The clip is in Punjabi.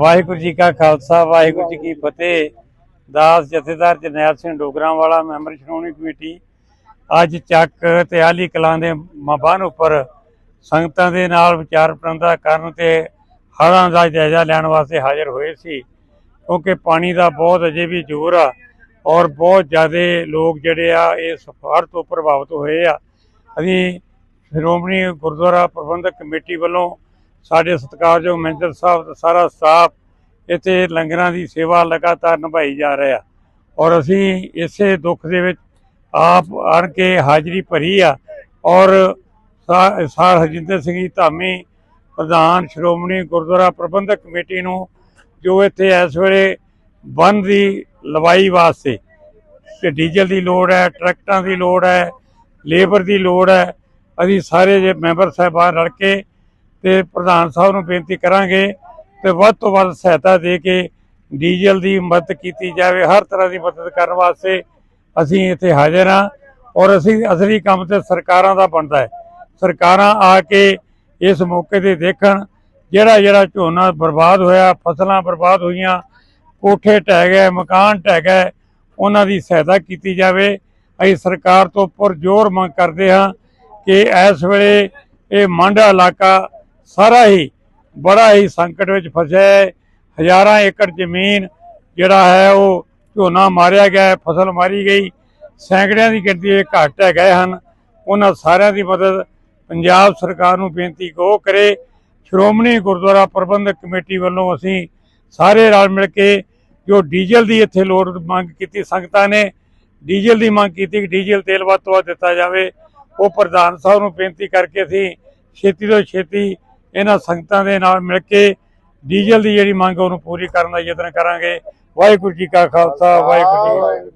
ਵਾਹਿਗੁਰੂ ਜੀ ਕਾ ਖਾਲਸਾ, ਵਾਹਿਗੁਰੂ ਜੀ ਕੀ ਫਤਿਹ। ਦਾਸ, ਜਥੇਦਾਰ ਜਰਨੈਲ ਸਿੰਘ ਡੋਗਰਾਂ ਵਾਲਾ ਮੈਂਬਰ ਸ਼੍ਰੋਮਣੀ ਕਮੇਟੀ। ਅੱਜ ਚੱਕ ਤੇ ਆਲੀ ਕਲਾਂ ਦੇ ਮਬਾਨ ਉੱਪਰ ਸੰਗਤਾਂ ਦੇ ਨਾਲ ਵਿਚਾਰ ਪ੍ਰੰਦਾ ਕਰਨ ਤੇ ਹੜ੍ਹਾਂ ਦਾ ਜਾਇਜ਼ਾ ਲੈਣ ਵਾਸਤੇ ਹਾਜ਼ਰ ਹੋਏ ਸੀ। ਕਿਉਂਕਿ ਪਾਣੀ ਦਾ ਬਹੁਤ ਅਜੇ ਵੀ ਜ਼ੋਰ ਆ ਔਰ ਬਹੁਤ ਜ਼ਿਆਦਾ ਲੋਕ ਜਿਹੜੇ ਆ, ਇਹ ਸਫਾਰ ਤੋਂ ਪ੍ਰਭਾਵਿਤ ਹੋਏ ਆ। ਅਸੀਂ ਸ਼੍ਰੋਮਣੀ ਗੁਰਦੁਆਰਾ ਪ੍ਰਬੰਧਕ ਕਮੇਟੀ ਵੱਲੋਂ ਸਾਡੇ ਸਤਿਕਾਰਯੋਗ ਮੈਨੇਜਰ ਸਾਹਿਬ ਤੇ ਸਾਰਾ ਸਟਾਫ ਇੱਥੇ ਲੰਗਰਾਂ ਦੀ ਸੇਵਾ ਲਗਾਤਾਰ ਨਿਭਾਈ ਜਾ ਰਿਹਾ ਔਰ ਅਸੀਂ ਇਸੇ ਦੁੱਖ ਦੇ ਵਿੱਚ ਆਪ ਆਣ ਕੇ ਹਾਜ਼ਰੀ ਭਰੀ ਆ। ਔਰ ਸਾ- ਸਾਰ ਹਰਜਿੰਦਰ ਸਿੰਘ ਜੀ ਧਾਮੀ ਪ੍ਰਧਾਨ ਸ਼੍ਰੋਮਣੀ ਗੁਰਦੁਆਰਾ ਪ੍ਰਬੰਧਕ ਕਮੇਟੀ ਨੂੰ ਜੋ ਇੱਥੇ ਇਸ ਵੇਲੇ ਬੰਨ ਦੀ ਲਵਾਈ ਵਾਸਤੇ ਤੇ ਡੀਜ਼ਲ ਦੀ ਲੋੜ ਹੈ, ਟਰੈਕਟਰਾਂ ਦੀ ਲੋੜ ਹੈ, ਲੇਬਰ ਦੀ ਲੋੜ ਹੈ, ਅਸੀਂ ਸਾਰੇ ਜੇ ਮੈਂਬਰ ਸਾਹਿਬਾਨ ਰਲ ਕੇ ਤੇ ਪ੍ਰਧਾਨ ਸਾਹਿਬ ਨੂੰ ਬੇਨਤੀ ਕਰਾਂਗੇ ਤੇ ਵੱਧ ਤੋਂ ਵੱਧ ਸਹਾਇਤਾ ਦੇ ਕੇ ਡੀਜ਼ਲ ਦੀ ਮਦਦ ਕੀਤੀ ਜਾਵੇ, ਹਰ ਤਰ੍ਹਾਂ ਦੀ ਮਦਦ ਕਰਨ ਵਾਸਤੇ ਅਸੀਂ ਇੱਥੇ ਹਾਜ਼ਰ ਹਾਂ ਔਰ ਅਸੀਂ ਅਸਲੀ ਕੰਮ ਤੇ ਸਰਕਾਰਾਂ ਦਾ ਬਣਦਾ ਹੈ। ਸਰਕਾਰਾਂ ਆ ਕੇ ਇਸ ਮੌਕੇ ਤੇ ਦੇਖਣ ਜਿਹੜਾ ਜਿਹੜਾ ਝੋਨਾ ਬਰਬਾਦ ਹੋਇਆ, ਫਸਲਾਂ ਬਰਬਾਦ ਹੋਈਆਂ, ਕੋਠੇ ਢਹਿ ਗਏ, ਮਕਾਨ ਢਹਿ ਗਏ, ਉਹਨਾਂ ਦੀ ਸਹਾਇਤਾ ਕੀਤੀ ਜਾਵੇ। ਅਸੀਂ ਸਰਕਾਰ ਤੋਂ ਪੁਰਜ਼ੋਰ ਮੰਗ ਕਰਦੇ ਹਾਂ ਕਿ ਇਸ ਵੇਲੇ ਇਹ ਮਾਂਡਾ ਇਲਾਕਾ ਸਾਰਾ ਹੀ ਬੜਾ ਹੀ ਸੰਕਟ ਵਿੱਚ ਫਸਿਆ ਹੈ। ਹਜ਼ਾਰਾਂ ਏਕੜ ਜ਼ਮੀਨ ਜਿਹੜਾ ਹੈ ਉਹ ਝੋਨਾ ਮਾਰਿਆ ਗਿਆ ਹੈ, ਫਸਲ ਮਾਰੀ ਗਈ। ਸੈਂਕੜਿਆਂ ਦੀ ਗਿਣਤੀ ਵਿੱਚ ਘੱਟ ਹੈ ਗਏ ਹਨ। ਉਹਨਾਂ ਸਾਰਿਆਂ ਦੀ ਮਦਦ ਪੰਜਾਬ ਸਰਕਾਰ ਨੂੰ ਬੇਨਤੀ ਕੋ ਕਰੇ। ਸ਼੍ਰੋਮਣੀ ਗੁਰਦੁਆਰਾ ਪ੍ਰਬੰਧਕ ਕਮੇਟੀ ਵੱਲੋਂ ਅਸੀਂ ਸਾਰੇ ਰਲ ਮਿਲ ਕੇ ਜੋ ਡੀਜ਼ਲ ਦੀ ਇੱਥੇ ਲੋੜ ਮੰਗ ਕੀਤੀ ਸੰਗਤਾਂ ਨੇ ਡੀਜ਼ਲ ਦੀ ਮੰਗ ਕੀਤੀ ਕਿ ਡੀਜ਼ਲ ਤੇਲ ਵੱਧ ਤੋਂ ਵੱਧ ਦਿੱਤਾ ਜਾਵੇ। ਉਹ ਪ੍ਰਧਾਨ ਸਾਹਿਬ ਨੂੰ ਬੇਨਤੀ ਕਰਕੇ ਅਸੀਂ ਛੇਤੀ ਤੋਂ ਛੇਤੀ ਇਹਨਾਂ ਸੰਗਤਾਂ ਦੇ ਨਾਲ ਮਿਲ ਕੇ ਡੀਜ਼ਲ ਦੀ ਜਿਹੜੀ ਮੰਗ ਉਹਨੂੰ ਪੂਰੀ ਕਰਨ ਦਾ ਯਤਨ ਕਰਾਂਗੇ। ਵਾਹਿਗੁਰੂ ਜੀ ਕਾ ਖਾਲਸਾ, ਵਾਹਿਗੁਰੂ ਜੀ